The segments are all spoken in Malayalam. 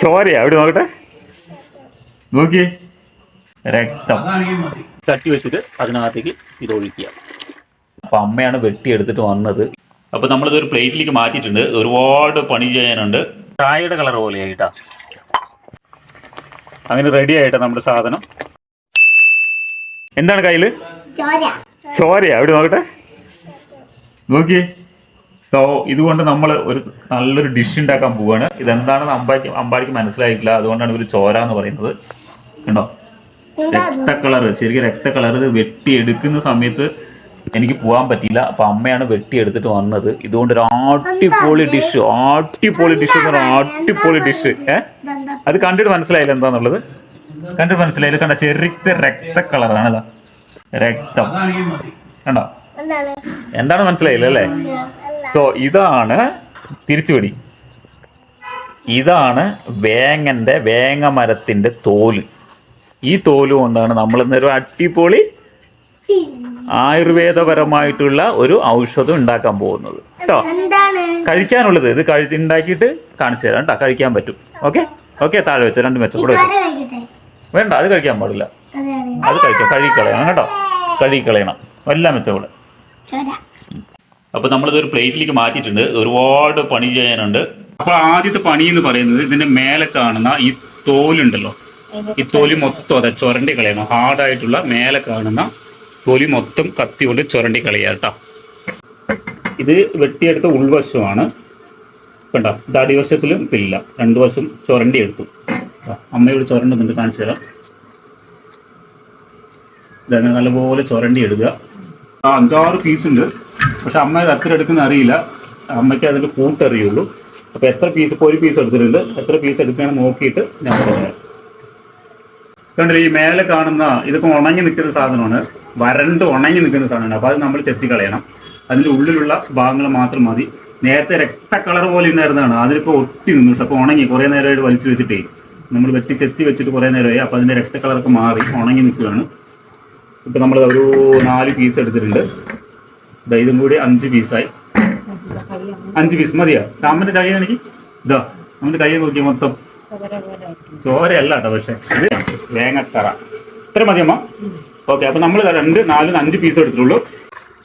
ചോരയാ അവിടെ നോക്കട്ടെ. നോക്കി. രക്തം. തട്ടി വെച്ചിട്ട് അതിനകത്തേക്ക് ഇത് ഒഴിക്കുക. അപ്പൊ അമ്മയാണ് വെട്ടി എടുത്തിട്ട് വന്നത്. അപ്പൊ നമ്മളിത് ഒരു പ്ലേറ്റിലേക്ക് മാറ്റിയിട്ടുണ്ട്. ഒരുപാട് പണി ചെയ്യാനുണ്ട്. ചായയുടെ കളർ പോലെ ആയിട്ടാ അങ്ങനെ റെഡി ആയിട്ടാ നമ്മുടെ സാധനം. എന്താണ് കയ്യിൽ? ചോര. ചോരയാ അവിടെ നോക്കട്ടെ. നോക്കിയേ സോ ഇതുകൊണ്ട് നമ്മൾ ഒരു നല്ലൊരു ഡിഷ് ഉണ്ടാക്കാൻ പോവുകയാണ് ഇതെന്താണെന്ന് അമ്പാടിക്ക് അമ്പാടിക്ക് മനസ്സിലായിട്ടില്ല. അതുകൊണ്ടാണ് ഇവർ ചോര എന്ന് പറയുന്നത്. കണ്ടോ? രക്ത കളർ ശരിക്കും രക്ത കളർ ഇത് വെട്ടിയെടുക്കുന്ന സമയത്ത് എനിക്ക് പോകാൻ പറ്റിയില്ല. അപ്പൊ അമ്മയാണ് വെട്ടിയെടുത്തിട്ട് വന്നത്. ഇതുകൊണ്ട് ഒരു അടിപൊളി ഡിഷ് അടിപൊളി ഡിഷ് എന്ന് പറഞ്ഞാൽ അടിപൊളി ഡിഷ് ഏ? അത്? കണ്ടിട്ട് മനസ്സിലായില്ല എന്താന്നുള്ളത്. കണ്ടിട്ട് മനസ്സിലായില്ല. കണ്ട ശരിക്ക് രക്ത കളറാണ് രക്തം. കണ്ടോ? എന്താണ്? എന്താണ് മനസ്സിലായില്ല അല്ലേ? സോ ഇതാണ് തിരിച്ചുപിടി. ഇതാണ് വേങ്ങന്റെ വേങ്ങ മരത്തിന്റെ തോൽ. ഈ തോൽ കൊണ്ടാണ് നമ്മൾ ഇന്നൊരു അടിപൊളി ആയുർവേദപരമായിട്ടുള്ള ഒരു ഔഷധം ഉണ്ടാക്കാൻ പോകുന്നത്. കേട്ടോ കഴിക്കാനുള്ളത്. ഇത് കഴിച്ച് ഉണ്ടാക്കിയിട്ട് കാണിച്ചു തരാം കേട്ടോ കഴിക്കാൻ പറ്റും. ഓക്കെ? ഓക്കെ താഴെ വെച്ചോ. രണ്ട് വെച്ചോ. കൂടെ വേണ്ട അത് കഴിക്കാൻ പാടില്ല. അത് കഴിക്കാം കഴുകിക്കളയണം കേട്ടോ. കഴുകിക്കളയണം. എല്ലാം ഇവിടെ. ചോര. അപ്പോൾ നമ്മളിത് ഒരു പ്ലേറ്റിലേക്ക് മാറ്റിയിട്ടുണ്ട്. ഒരുപാട് പണി ചെയ്യാനുണ്ട്. അപ്പോൾ ആദ്യത്തെ പണി എന്ന് പറയുന്നത് ഇതിന്റെ മേലെ കാണുന്ന ഈ തോലുണ്ടല്ലോ. ഈ തൊലി മൊത്തം അതെ ചുരണ്ടി കളയണം. ഹാർഡായിട്ടുള്ള മേലെ കാണുന്ന തോലി മൊത്തം കത്തി കൊണ്ട് ചുരണ്ടി കളയുക കേട്ടോ. ഇത് വെട്ടിയെടുത്ത ഉൾവശമാണ്. കണ്ടോ? ഇത് അടിവശത്തിലും പില്ല. രണ്ടു വശം ചുരണ്ടി എടുത്തു. അമ്മയോട് ചുരണ്ടുന്നുണ്ട് കാണിച്ചു തരാം. ഇതങ്ങനെ നല്ലപോലെ ചുരണ്ടി എടുക്കുക. അഞ്ചാറ് പീസ് ഉണ്ട്. പക്ഷെ അമ്മ ഇത് എത്ര എടുക്കുന്ന അറിയില്ല. അമ്മയ്ക്ക് അതിന്റെ കൂട്ടറിയുള്ളൂ അപ്പോൾ എത്ര പീസ് ഇപ്പോൾ ഒരു പീസ് എടുത്തിട്ടുണ്ട്. എത്ര പീസ് എടുക്കുകയാണെന്ന് നോക്കിയിട്ട് ഞാൻ പറഞ്ഞു കണ്ടില്ല ഈ മേലെ കാണുന്ന ഇതൊക്കെ ഉണങ്ങി നിൽക്കുന്ന സാധനമാണ്. വരണ്ട് ഉണങ്ങി നിൽക്കുന്ന സാധനമാണ്. അപ്പോൾ അത് നമ്മൾ ചെത്തി കളയണം. അതിന്റെ ഉള്ളിലുള്ള ഭാഗങ്ങൾ മാത്രം മതി. നേരത്തെ രക്ത കളർ പോലെ ഉണ്ടായിരുന്നതാണ്. അതിലിപ്പോ ഒട്ടി നിന്നിട്ട് അപ്പോൾ ഉണങ്ങി. കുറേ നേരമായിട്ട് വലിച്ചു വെച്ചിട്ടേ. നമ്മൾ വെട്ടി ചെത്തി വെച്ചിട്ട് കുറേ നേരമായി. അപ്പോൾ അതിന്റെ രക്ത കളറൊക്കെ മാറി ഉണങ്ങി നിൽക്കുകയാണ്. ഇപ്പോൾ നമ്മൾ ഒരു നാല് പീസ് എടുത്തിട്ടുണ്ട്. ദാ ഇതും കൂടി അഞ്ച് പീസായി അഞ്ച് പീസ് മതിയോ? രാമന്റെ ചായ ആണെങ്കിൽ ഇതാ നമ്മുടെ കൈ നോക്കി മൊത്തം. ചോരയല്ല കേട്ടോ പക്ഷെ. ഇത് വേങ്ങത്തറ ഇത്ര മതിയമ്മ ഓക്കെ അപ്പൊ നമ്മൾ രണ്ട് നാലും അഞ്ച് പീസ് എടുത്തിട്ടുള്ളൂ.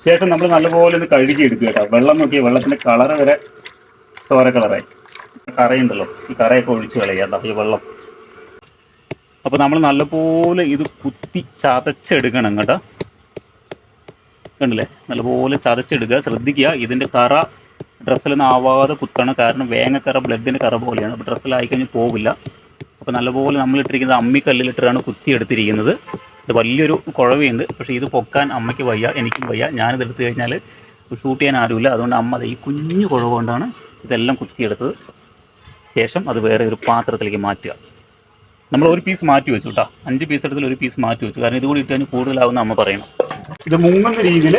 ശേഷം നമ്മൾ നല്ലപോലെ ഒന്ന് കഴുകി എടുക്കുക കേട്ടോ. വെള്ളം നോക്കി വെള്ളത്തിന്റെ കളറ് വരെ ചോര കളറായി കറയുണ്ടല്ലോ. ഈ കറയൊക്കെ ഒഴിച്ച് കളയാട്ടോ ഈ വെള്ളം. അപ്പൊ നമ്മൾ നല്ലപോലെ ഇത് കുത്തി ചതച്ചെടുക്കണം കേട്ടോ. കണ്ടില്ലേ? നല്ലപോലെ ചതച്ചെടുക്കുക ശ്രദ്ധിക്കുക. ഇതിന്റെ കറ ഡ്രസ്സിലൊന്നും ആവാതെ കുത്തണം. കാരണം വേങ്ങക്കറ ബ്ലഡിന്റെ കറ പോലെയാണ്. അപ്പോൾ ഡ്രസ്സിലായി കഴിഞ്ഞാൽ പോവില്ല. അപ്പോൾ നല്ലപോലെ നമ്മളിട്ടിരിക്കുന്നത് അമ്മിക്കല്ലിലിട്ടാണ് കുത്തി എടുത്തിരിക്കുന്നത് ഇത് വലിയൊരു കുഴവയുണ്ട്. പക്ഷേ ഇത് പൊക്കാൻ അമ്മയ്ക്ക് വയ്യ എനിക്കും വയ്യ. ഞാനിത് എടുത്തു കഴിഞ്ഞാൽ ഷൂട്ട് ചെയ്യാൻ ആരുമില്ല. അതുകൊണ്ട് അമ്മ അത് ഈ കുഞ്ഞു കുഴവ് കൊണ്ടാണ് ഇതെല്ലാം കുത്തിയെടുത്തത്. ശേഷം അത് വേറെ ഒരു പാത്രത്തിലേക്ക് മാറ്റുക. നമ്മൾ ഒരു പീസ് മാറ്റി വെച്ചു കേട്ടോ അഞ്ച് പീസ് എടുത്തിൽ ഒരു പീസ് മാറ്റി വെച്ചു. കാരണം ഇതുകൂടി ഇട്ട് കഴിഞ്ഞാൽ കൂടുതലാവുന്ന അമ്മ പറയണം. ഇത് മുങ്ങുന്ന രീതിയിൽ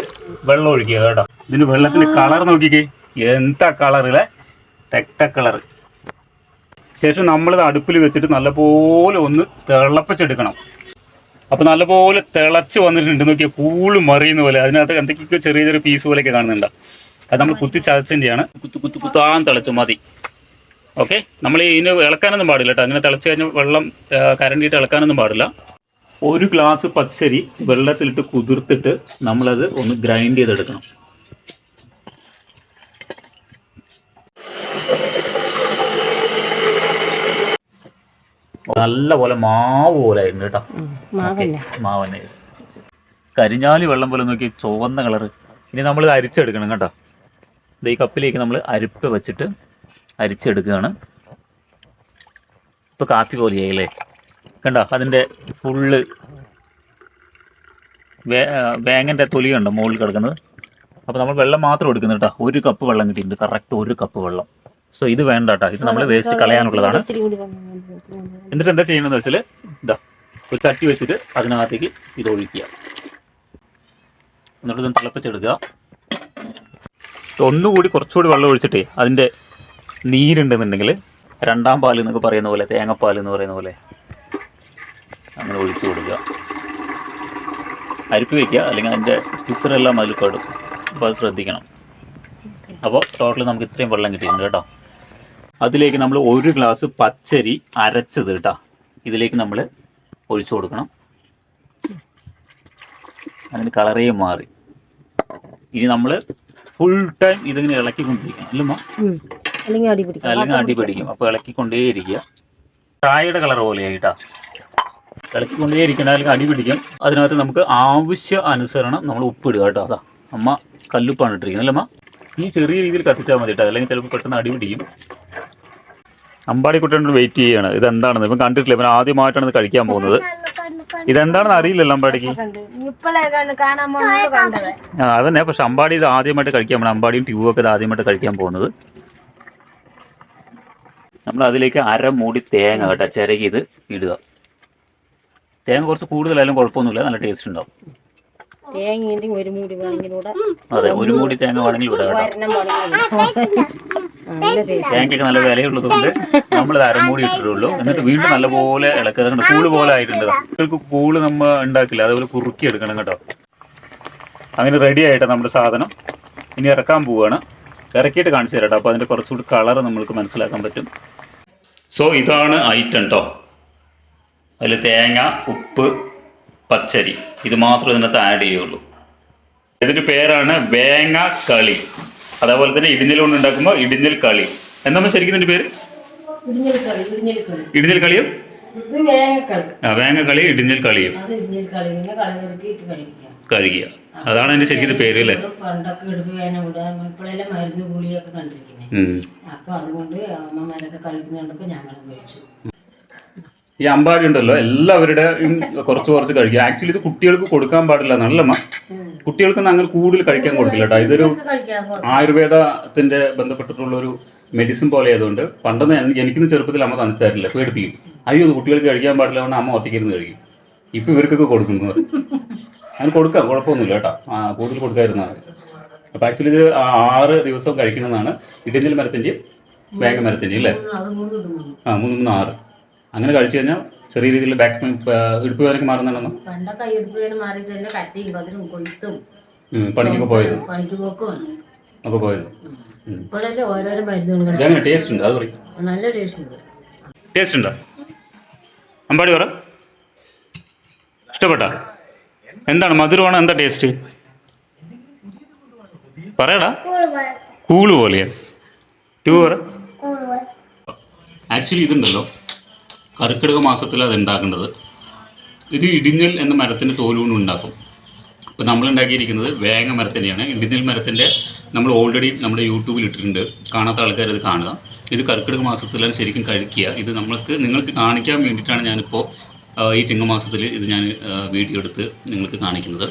വെള്ളം ഒഴിക്കുക കേട്ടോ. ഇതിന് വെള്ളത്തിന് കളർ നോക്കിക്കേ. എന്താ കളറിലെ രക്ത കളർ ശേഷം നമ്മളിത് അടുപ്പിൽ വെച്ചിട്ട് നല്ലപോലെ ഒന്ന് തിളപ്പിച്ചെടുക്കണം. അപ്പൊ നല്ലപോലെ തിളച്ച് വന്നിട്ടുണ്ട്. നോക്കിയാൽ കൂൾ മറിയുന്ന പോലെ. അതിനകത്ത് എന്തൊക്കെയൊക്കെ ചെറിയ ചെറിയ പീസ് പോലെയൊക്കെ കാണുന്നുണ്ട്. അത് നമ്മൾ കുത്തി ചതച്ചതിന്റെയാണ്. കുത്തു കുത്തു കുത്താൻ തിളച്ചു. മതി. ഓക്കെ. നമ്മൾ ഇതിന് ഇളക്കാനൊന്നും പാടില്ല കേട്ടോ അങ്ങനെ തിളച്ച് കഴിഞ്ഞാൽ വെള്ളം കരണ്ടിയിട്ട് ഇളക്കാനൊന്നും പാടില്ല. ഒരു ഗ്ലാസ് പച്ചരി വെള്ളത്തിലിട്ട് കുതിർത്തിട്ട് നമ്മളത് ഒന്ന് ഗ്രൈൻഡ് ചെയ്തെടുക്കണം. നല്ല പോലെ മാവ് പോലെ ആയിരുന്നു കേട്ടോ. മാവ് മാവന്നെ. കരിഞ്ഞാലി വെള്ളം പോലെ നോക്കി ചുവന്ന കളറ്. ഇനി നമ്മൾ ഇത് അരിച്ചെടുക്കണം കേട്ടോ. ഇത് ഈ കപ്പിലേക്ക് നമ്മൾ അരിപ്പ് വെച്ചിട്ട് അരിച്ചെടുക്കുകയാണ്. ഇപ്പൊ കാപ്പി പോലെയായി അല്ലേ കണ്ടോ അതിന്റെ ഫുള്ള് വേങ്ങന്റെ തൊലിയുണ്ട് മുകളിൽ കിടക്കുന്നത്. അപ്പോൾ നമ്മൾ വെള്ളം മാത്രം എടുക്കുന്നു കേട്ടോ. ഒരു കപ്പ് വെള്ളം കിട്ടിയിട്ടുണ്ട്. കറക്റ്റ് ഒരു കപ്പ് വെള്ളം. സോ ഇത് വേണ്ട കേട്ടോ. ഇത് നമ്മൾ വേസ്റ്റ് കളയാനുള്ളതാണ്. എന്നിട്ട് എന്താ ചെയ്യണമെന്ന് വെച്ചാൽ ഇതാ ഒരു ചട്ടി വെച്ചിട്ട് അതിനകത്തേക്ക് ഇത് ഒഴിക്കുക. എന്നിട്ട് ഇത് തിളപ്പിച്ചെടുക്കുക. ഒന്നുകൂടി കുറച്ചുകൂടി വെള്ളം ഒഴിച്ചിട്ടേ അതിന്റെ നീരുണ്ടെന്നുണ്ടെങ്കിൽ രണ്ടാം പാൽ എന്നൊക്കെ പറയുന്ന പോലെ തേങ്ങപ്പാൽ എന്ന് പറയുന്ന പോലെ അങ്ങനെ ഒഴിച്ചു കൊടുക്കുക. അരിപ്പ് വയ്ക്കുക അല്ലെങ്കിൽ അതിന്റെ പിസറെല്ലാം അതിൽ പെടും. അപ്പോൾ അത് ശ്രദ്ധിക്കണം. അപ്പോൾ ടോട്ടൽ നമുക്ക് ഇത്രയും വെള്ളം കിട്ടിയിട്ടുണ്ട് കേട്ടോ. അതിലേക്ക് നമ്മൾ ഒരു ഗ്ലാസ് പച്ചരി അരച്ചത് കേട്ടോ. ഇതിലേക്ക് നമ്മൾ ഒഴിച്ചു കൊടുക്കണം. അതിന് കളറേ മാറി. ഇനി നമ്മൾ ഫുൾ ടൈം ഇതിങ്ങനെ ഇളക്കിക്കൊണ്ടിരിക്കണം. അല്ലമ്മ അല്ലെങ്കിൽ അടി പിടിക്കും. അല്ലെങ്കിൽ അടി പിടിക്കും. അപ്പോൾ ഇളക്കിക്കൊണ്ടേയിരിക്കുക. ചായയുടെ കളർ പോലെയായിട്ടാ ഇളക്കിക്കൊണ്ടേയിരിക്കണം അല്ലെങ്കിൽ അടി പിടിക്കും. അതിനകത്ത് നമുക്ക് ആവശ്യ അനുസരണം നമ്മൾ ഉപ്പിടുക കേട്ടോ. അതാ അമ്മ കല്ലുപ്പാണ് ഇട്ടിരിക്കുന്നത് അമ്മ? ഈ ചെറിയ രീതിയിൽ കത്തിച്ചാൽ മതി കേട്ടോ. അല്ലെങ്കിൽ ചിലപ്പോൾ പെട്ടെന്ന് അടി പിടിക്കും. അമ്പാടി കുട്ടിയോട് വെയിറ്റ് ചെയ്യാണ്. ഇത് എന്താണെന്ന് ഇപ്പം കണ്ടിട്ടില്ല. ഇവൻ ആദ്യമായിട്ടാണ് ഇത് കഴിക്കാൻ പോകുന്നത്. ഇതെന്താണെന്ന് അറിയില്ലല്ലോ അമ്പാടിക്ക്. ആ അതന്നെ. പക്ഷെ അമ്പാടി ഇത് ആദ്യമായിട്ട് കഴിക്കാൻ പോകണം അമ്പാടിയും ട്യൂബൊക്കെ ഇത് ആദ്യമായിട്ട് കഴിക്കാൻ പോകുന്നത്. നമ്മൾ അതിലേക്ക് അര മൂടി തേങ്ങ കേട്ടോ ചിരകി ഇത് ഇടുക. തേങ്ങ കുറച്ച് കൂടുതലായാലും കുഴപ്പമൊന്നുമില്ല നല്ല ടേസ്റ്റ് ഉണ്ടാവും. അതെ ഒരു മൂടി തേങ്ങ വേണമെങ്കിൽ ഇവിടെ തേങ്ങയ്ക്ക് നല്ല വിലയുള്ളത് കൊണ്ട് നമ്മളിത് അരമൂടി ഇട്ടിട്ടുള്ളൂ. എന്നിട്ട് വീണ്ടും നല്ലപോലെ ഇളക്കുക അതുകൊണ്ട് കൂൾ പോലെ ആയിട്ടുണ്ട് കുട്ടികൾക്ക് കൂൾ നമ്മൾ ഉണ്ടാക്കില്ല. അതുപോലെ കുറുക്കി എടുക്കണം കേട്ടോ. അങ്ങനെ റെഡി ആയിട്ടാ നമ്മുടെ സാധനം. ഇനി ഇറക്കാൻ പോവുകയാണ് ഇറക്കിയിട്ട് കാണിച്ചു തരാം അപ്പോൾ അതിന്റെ കുറച്ചുകൂടി കളർ നമ്മൾക്ക് മനസ്സിലാക്കാൻ പറ്റും. സോ ഇതാണ് ഐറ്റം കേട്ടോ അതിൽ തേങ്ങ ഉപ്പ് പച്ചരി. ഇത് മാത്രമേ ഇതിനകത്ത് ആഡ് ചെയ്യുള്ളൂ. ഇതിന്റെ പേരാണ് വേങ്ങ കളി. അതേപോലെ തന്നെ ഇടിഞ്ഞൽ കൊണ്ട് ഉണ്ടാക്കുമ്പോൾ ഇടിഞ്ഞൽ കളി. എന്താ ശരിക്കും ഇതിന്റെ പേര്? ഇടിഞ്ഞൽ കളിയും? ആ, വേങ്ങ കളി ഇടിഞ്ഞൽ കളിയും. കഴുകിയ. അതാണ് അതിന്റെ ശരിക്കും പേര് അല്ലേ? പണ്ടൊക്കെ എടുക്കുക വേണം ഇവിടെ ഇപ്പോഴെല്ലാം മരുന്ന് പുളിയൊക്കെ കണ്ടിരിക്കുന്നത് ഉം. അപ്പൊ അതുകൊണ്ട് അമ്മമാരൊക്കെ കളിക്കുന്ന കണ്ടപ്പോ ഞങ്ങളും കഴിച്ചു. ഈ അമ്പാടി ഉണ്ടല്ലോ എല്ലാവരുടെ കുറച്ച് കുറച്ച് കഴിക്കുക ആക്ച്വലി ഇത് കുട്ടികൾക്ക് കൊടുക്കാൻ പാടില്ല എന്നല്ലമ്മ കുട്ടികൾക്ക് അങ്ങനെ കൂടുതൽ കഴിക്കാൻ കൊടുക്കില്ല കേട്ടോ. ഇതൊരു. ആയുർവേദത്തിന്റെ ബന്ധപ്പെട്ടിട്ടുള്ള ഒരു മെഡിസിൻ പോലെ ആയതുകൊണ്ട് പണ്ടെന്ന് എനിക്കിന്ന് എനിക്കൊന്നും ചെറുപ്പത്തിൽ അമ്മ തന്നിട്ട് തരില്ല പേടിപ്പിക്കും. അയ്യോ ഇത് കുട്ടികൾക്ക് കഴിക്കാൻ പാടില്ല എന്ന് അമ്മ ഒറ്റയ്ക്കിരുന്ന് കഴിക്കും ഇപ്പൊ ഇവർക്കൊക്കെ കൊടുക്കുന്നു അങ്ങനെ കൊടുക്കാം കുഴപ്പമൊന്നുമില്ല കേട്ടോ. ആ കൂടുതൽ കൊടുക്കാതിരുന്നാൽ അപ്പൊ ആക്ച്വലി ഇത് ആറ് ദിവസം കഴിക്കണമെന്നാണ് ഇടിഞ്ഞൽ മരത്തിന്റെയും വേങ്ങ മരത്തിന്റെയും അല്ലേ? ആ മൂന്ന് മൂന്ന് ആറ്. അങ്ങനെ കഴിച്ചു കഴിഞ്ഞാൽ ചെറിയ രീതിയിൽ ബാക്ക് പെയിൻ ഇടുപ്പ് വേദനയ്ക്ക് മാറുന്നുണ്ടെന്നോ? പണ്ടൊക്കെ കട്ടിയും കൊയ്ത്തും. ഉം, പണിക്കൊക്കെ പോയത്? പണിക്ക് പോക്കും ഒക്കെ പോയത്. ഇപ്പോഴല്ലേ ഓരോരോ മരുന്നുകൾ ടേസ്റ്റ് ഉണ്ട് അത് പറയും. നല്ല ടേസ്റ്റ് ഉണ്ട്. ടേസ്റ്റ് ഉണ്ടോ? അമ്പാടി പറ. ഇഷ്ടപ്പെട്ടാ? എന്താണ് മധുരമാണ്? എന്താ ടേസ്റ്റ് പറയടാ. കൂൾ പോലെയാ. ടൂ പറ. ആക്ച്വലി ഇതുണ്ടല്ലോ. കർക്കിടക മാസത്തിൽ അത് ഉണ്ടാക്കേണ്ടത് ഇത് ഇടിഞ്ഞൽ എന്ന മരത്തിന്റെ തോലുകൊണ്ട് ഉണ്ടാക്കും. ഇപ്പോൾ നമ്മൾ ഉണ്ടാക്കിയിരിക്കുന്നത് വേങ്ങ മരത്തിന്റെയാണ് ഇടിഞ്ഞൽ മരത്തിന്റെ നമ്മൾ ഓൾറെഡി നമ്മുടെ യൂട്യൂബിൽ ഇട്ടിട്ടുണ്ട്. കാണാത്ത ആൾക്കാർ ഇത് കാണുക. ഇത് കർക്കിടക മാസത്തിലാണ് ശരിക്കും കഴിക്കുക. ഇത് നമ്മൾക്ക് നിങ്ങൾക്ക് കാണിക്കാൻ വേണ്ടിയിട്ടാണ് ഞാനിപ്പോൾ ഈ ചിങ്ങമാസത്തിൽ ഇത് ഞാൻ വീഡിയോ എടുത്ത് നിങ്ങൾക്ക് കാണിക്കുന്നത്.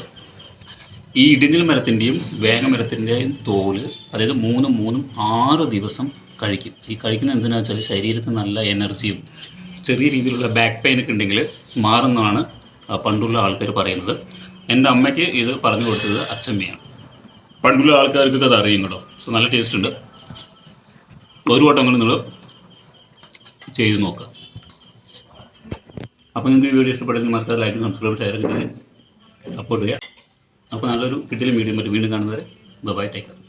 ഈ ഇടിഞ്ഞൽ മരത്തിന്റെയും വേഗമരത്തിന്റെയും മരത്തിന്റെയും തോൽ അതായത് മൂന്നും മൂന്നും ആറ് ദിവസം കഴിക്കും. ഈ കഴിക്കുന്ന എന്തിനാ വെച്ചാൽ ശരീരത്തിന് നല്ല എനർജിയും ചെറിയ രീതിയിലുള്ള ബാക്ക് പെയിൻ ഒക്കെ ഉണ്ടെങ്കിൽ മാറുന്നതാണ് പണ്ടുള്ള ആൾക്കാർ പറയുന്നത്. എന്റെ അമ്മയ്ക്ക് ഇത് പറഞ്ഞു കൊടുത്തത് അച്ചമ്മയാണ്. പണ്ടുള്ള ആൾക്കാർക്കൊക്കെ അത് അറിയും കേട്ടോ. സോ നല്ല ടേസ്റ്റ് ഉണ്ട്. ഒരു വട്ടം നിങ്ങൾ ചെയ്ത് നോക്കുക അപ്പോൾ നിങ്ങൾക്ക് ഈ വീഡിയോ ഇഷ്ടപ്പെടുമെങ്കിൽ മറക്കാതെ ലൈക്ക് സബ്സ്ക്രൈബ് ഷെയർ സപ്പോർട്ട് ചെയ്യുക അപ്പോൾ നല്ലൊരു കിട്ടിയ വീഡിയോ പറ്റി വീണ്ടും കാണുന്നവരെ ബൈ ടേക്ക്